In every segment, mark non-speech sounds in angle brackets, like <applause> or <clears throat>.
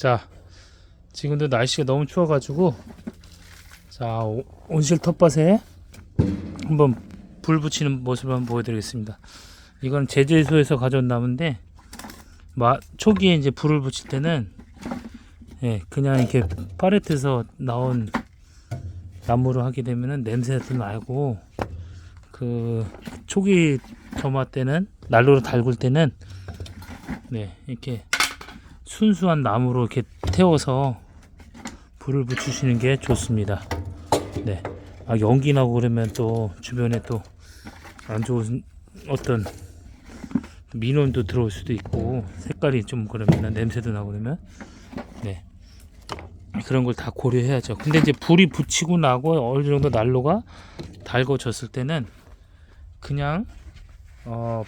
자, 지금도 날씨가 너무 추워가지고 자 오- 온실 텃밭에 한번 불 붙이는 모습을 한번 보여드리겠습니다. 이건 제주에서 가져온 나무인데 마, 초기에 이제 불을 붙일 때는 예, 그냥 이렇게 파레트에서 나온 나무로 하게 되면은 냄새도 나고 그 초기 점화 때는 난로로 달굴 때는 네 이렇게 순수한 나무로 이렇게 태워서 불을 붙이시는 게 좋습니다. 네. 아, 연기 나고 그러면 또 주변에 또 안 좋은 어떤 민원도 들어올 수도 있고 색깔이 좀 그러면 냄새도 나고 그러면 네. 그런 걸 다 고려해야죠. 근데 이제 불이 붙이고 나고 어느 정도 난로가 달궈졌을 때는 그냥 어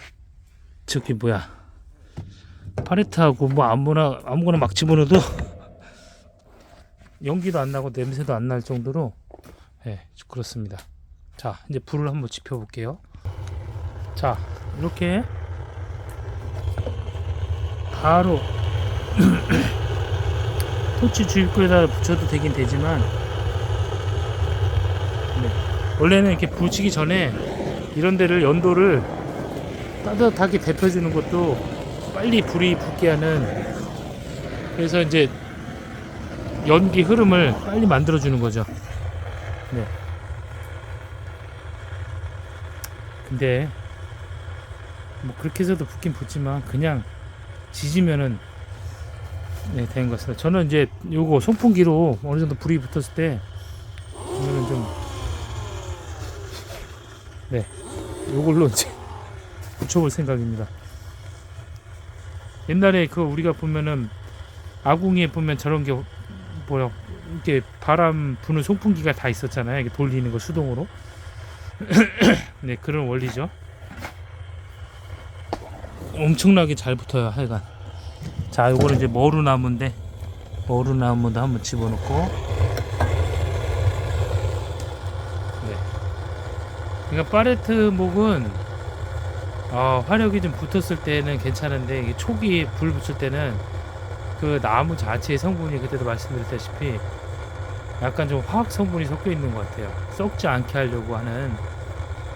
저기 뭐야 파레트하고 뭐 아무나 아무거나 막 집어넣어도 <laughs> 연기도 안 나고 냄새도 안 날 정도로 예 그렇습니다. 자 이제 불을 한번 지펴 볼게요. 자 이렇게 바로 <clears throat> 토치 주입구에다 붙여도 되긴 되지만 네. 원래는 이렇게 붙이기 전에 이런 데를 연도를 따뜻하게 데펴주는 것도 빨리 불이 붙게 하는 그래서 이제 연기 흐름을 빨리 만들어 주는 거죠. 네. 근데 뭐 그렇게 해서도 붙긴 붙지만 그냥 지지면은 네, 되는 것 같습니다. 저는 이제 요거 송풍기로 어느 정도 불이 붙었을 때 보면은 좀 네, 요걸로 이제 <laughs> 붙여볼 생각입니다. 옛날에 그 우리가 보면은 아궁이에 보면 저런 게 뭐야 이렇게 바람 부는 송풍기가 다 있었잖아요. 이게 돌리는 거 수동으로. <clears throat> 네 그런 원리죠. 엄청나게 잘 붙어요 하여간. 자 요거는 이제 머루나무인데 머루나무도 한번 집어넣고. 네. 그러니까 파레트 목은 어, 화력이 좀 붙었을 때는 괜찮은데 이게 초기 불 붙일 때는 그 나무 자체의 성분이 그때도 말씀드렸다시피 약간 좀 화학 성분이 섞여 있는 것 같아요. 썩지 않게 하려고 하는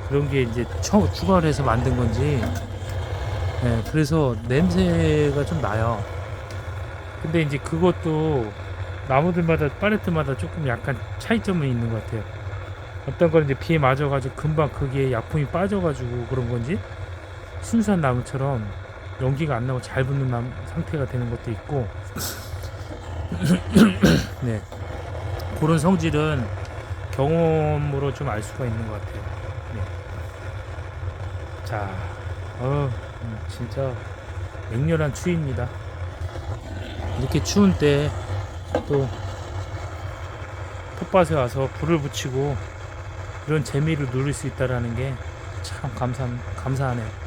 그런 게 이제 처, 추가를 해서 만든 건지 네, 그래서 냄새가 좀 나요. 근데 이제 그것도 나무들마다 파레트마다 조금 약간 차이점은 있는 것 같아요. 어떤 건 이제 비에 맞아가지고 금방 거기에 약품이 빠져가지고 그런 건지 순수한 나무처럼 연기가 안 나고 잘 붙는 나무 상태가 되는 것도 있고 <coughs> 네 그런 성질은 경험으로 좀 알 수가 있는 것 같아요 네. 자 어, 음, 진짜 맹렬한 추위입니다 이렇게 추운 때 또 텃밭에 와서 불을 붙이고 그런 재미를 누릴 수 있다라는 게 참 감사 감사하네요.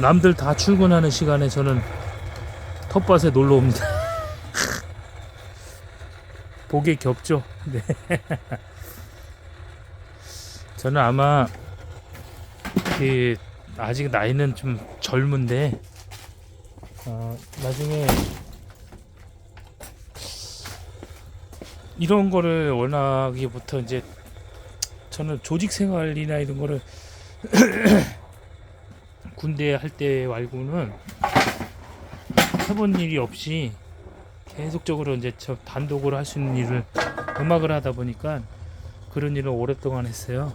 남들 다 출근하는 시간에 저는 텃밭에 놀러 옵니다. <laughs> 복이 겹죠. 네. <laughs> 저는 아마 그 아직 나이는 좀 젊은데 어, 나중에 이런 거를 워낙에부터 이제 저는 조직 생활이나 이런 거를 <clears throat> 군대 할 때 말고는 해본 일이 없이 계속적으로 이제 저 단독으로 할 수 있는 일을 음악을 하다 보니까 그런 일을 오랫동안 했어요.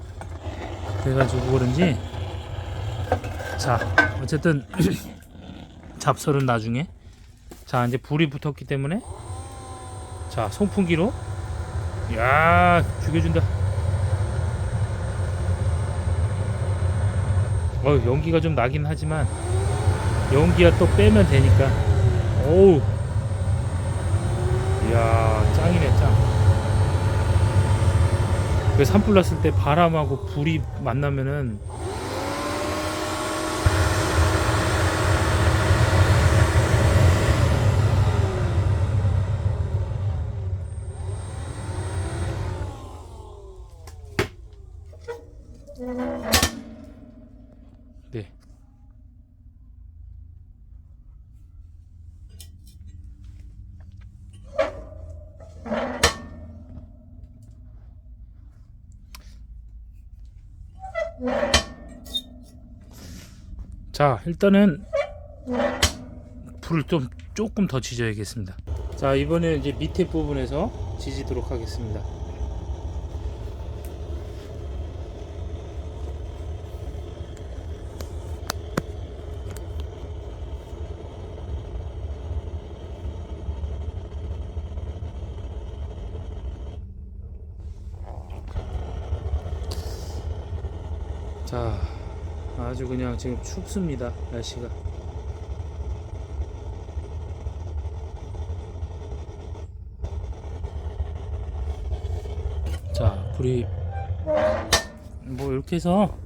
그래가지고 그런지 자 어쨌든 <clears throat> 잡설은 나중에. 자 이제 불이 붙었기 때문에 자 송풍기로. 야 죽여준다 어 연기가 좀 나긴 하지만 연기가 또 빼면 되니까. 어우. 이야 짱이네 짱. 그 산불 났을 때 바람하고 불이 만나면은 자 일단은 불을 좀 조금 더 지져야겠습니다. 자 이번에 이제 밑에 부분에서 지지도록 하겠습니다. 자 아주 그냥 지금 춥습니다 날씨가. 자 불이 뭐 이렇게 해서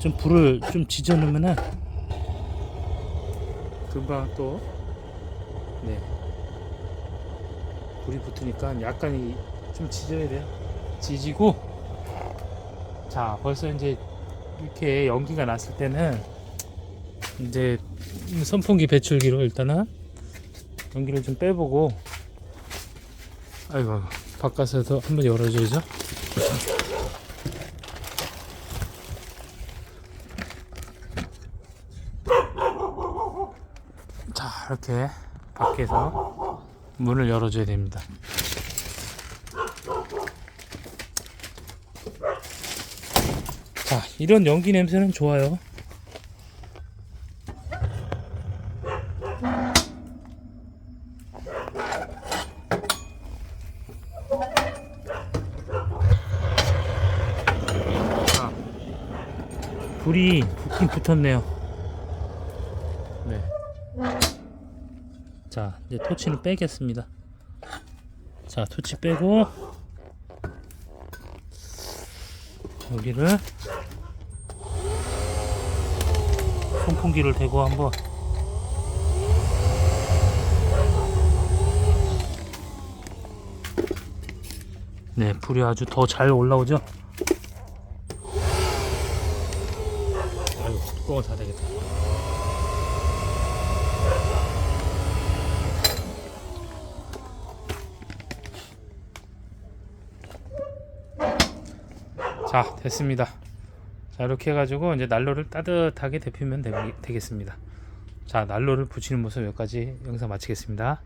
좀 불을 좀 지져 놓으면은 금방 또 네. 불이 붙으니까 약간 이- 좀 지져야 돼요. 지지고 자 벌써 이제 이렇게 연기가 났을 때는 이제 선풍기 배출기로 일단은 연기를 좀 빼보고 아이고 바깥에서 한번 열어줘야죠. 자 이렇게 밖에서 문을 열어줘야 됩니다 자 이런 연기 냄새는 좋아요. 자, 불이 붙긴 붙었네요. 네. 자 이제 토치는 빼겠습니다. 자 토치 빼고 여기를 선풍기를 대고 한번. 네 불이 아주 더 잘 올라오죠? 아이고 뚜껑을 닫아야 되겠다. 자 됐습니다 자 이렇게 해가지고 이제 난로를 따뜻하게 데피면 되, 되겠습니다. 자 난로를 붙이는 모습 여기까지 영상 마치겠습니다